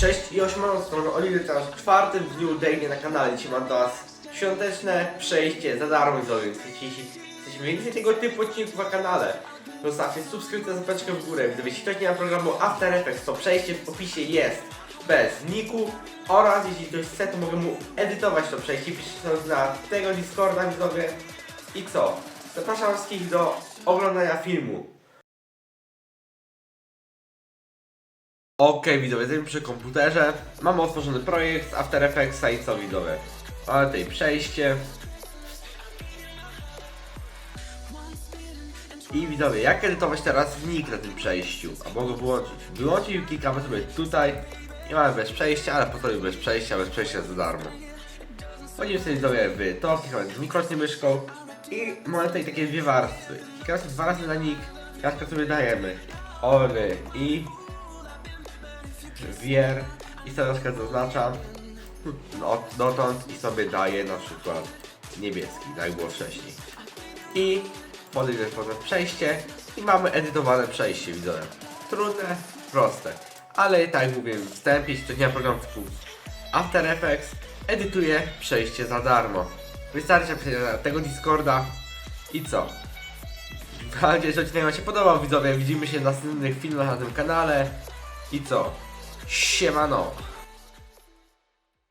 Cześć i ośmioną stronę Oliwy teraz w czwartym dniu daily na kanale. Dzisiaj mam do Was świąteczne przejście za darmo. Więc Jeśli chcecie więcej tego typu odcinków na kanale, zostawcie subskrypcję, zapeczkę w górę. Gdyby ktoś nie ma programu After Effects, to przejście w opisie jest bez niku oraz jeśli ktoś chce, to mogę mu edytować to przejście. Piszcie na tego Discorda widzowie. I co? Zapraszam wszystkich do oglądania filmu. Okej, widzowie, jesteśmy przy komputerze. Mamy otworzony projekt z After Effectsa i co widzowie? Mamy tutaj przejście. I widzowie, jak edytować teraz nick na tym przejściu? A mogę wyłączyć. Wyłączyć i klikamy sobie tutaj. I mamy bez przejścia, ale po to bez przejścia, bez przejścia za darmo. Wchodzimy sobie widzowie w to, klikamy mikrocznie myszką. I mamy tutaj takie dwie warstwy. Klikamy sobie dwa razy na nick. Klatkę sobie dajemy. Ory i wier i sobie zaznaczam no, dotąd i sobie daję na przykład niebieski, tak było wcześniej. I podejdę potem przejście i mamy edytowane przejście, widzowie. Trudne, proste. Ale tak jak mówiłem w wstępie, ktoś nie typu After Effects, edytuje przejście za darmo. Wystarczy tego Discorda i co? Mam nadzieję, że odcinek Wam się podobał, widzowie. Widzimy się w następnych filmach na tym kanale. I co? shimano